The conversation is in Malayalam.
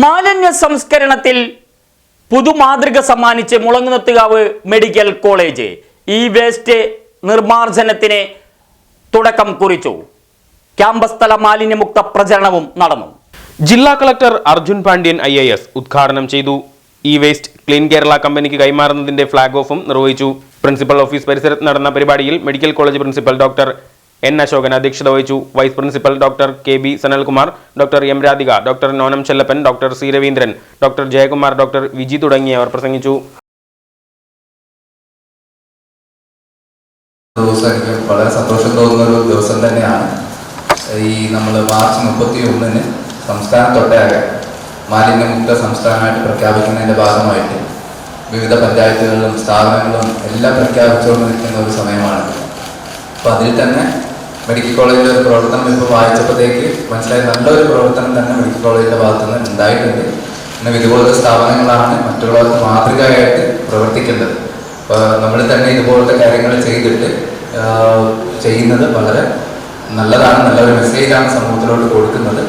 മാലിന്യ സംസ്കരണത്തിൽ പുതുമാതൃക സമ്മാനിച്ച് മുളങ്ങുന്നത്തുകാവ് മെഡിക്കൽ കോളേജ്. ഈ വേസ്റ്റ് നിർമ്മാർജനത്തിന് തുടക്കം കുറിച്ചു. ക്യാമ്പസ് തല മാലിന്യമുക്ത പ്രചരണവും നടന്നു. ജില്ലാ collector Arjun Pandian I A S ഉദ്ഘാടനം ചെയ്തു. ഇ വേസ്റ്റ് ക്ലീൻ കേരള കമ്പനിക്ക് കൈമാറുന്നതിന്റെ ഫ്ളാഗ് ഓഫും നിർവഹിച്ചു. പ്രിൻസിപ്പൽ ഓഫീസ് പരിസരത്ത് നടന്ന പരിപാടിയിൽ medical college principal doctor N Ashokan അധ്യക്ഷത വഹിച്ചു. Vice principal doctor K B Sanalkumar doctor M Radhika doctor നോനം Chellappan doctor C Raveendran doctor Jayakumar doctor Viji തുടങ്ങിയവർ പ്രസംഗിച്ചു. വളരെ സന്തോഷം തോന്നുന്ന ഒരു ദിവസം തന്നെയാണ്. ഈ നമ്മൾ മാർച്ച് മുപ്പത്തി ഒന്നിന് സംസ്ഥാനത്തൊട്ടാകെ മാലിന്യമുക്ത സംസ്ഥാനമായിട്ട് പ്രഖ്യാപിക്കുന്നതിന്റെ ഭാഗമായിട്ട് വിവിധ പഞ്ചായത്തുകളിലും സ്ഥാപനങ്ങളും എല്ലാം പ്രഖ്യാപിച്ചുകൊണ്ട് നിൽക്കുന്ന ഒരു സമയമാണ് അപ്പോൾ അതിൽ തന്നെ മെഡിക്കൽ കോളേജിലെ ഒരു പ്രവർത്തനം ഇപ്പോൾ വായിച്ചപ്പോഴത്തേക്ക് മനസ്സിലായി നല്ലൊരു പ്രവർത്തനം തന്നെ മെഡിക്കൽ കോളേജിന്റെ ഭാഗത്തു നിന്ന് ഉണ്ടായിട്ടുണ്ട്. പിന്നെ ഇതുപോലത്തെ സ്ഥാപനങ്ങളാണ് മറ്റുള്ളവർക്ക് മാതൃകയായിട്ട് പ്രവർത്തിക്കുന്നത് അപ്പോൾ നമ്മൾ തന്നെ ഇതുപോലത്തെ കാര്യങ്ങൾ ചെയ്തിട്ട് ചെയ്യുന്നത് വളരെ നല്ലതാണ് നല്ലൊരു മെസ്സേജാണ് സമൂഹത്തിലോട്ട് കൊടുക്കുന്നത്.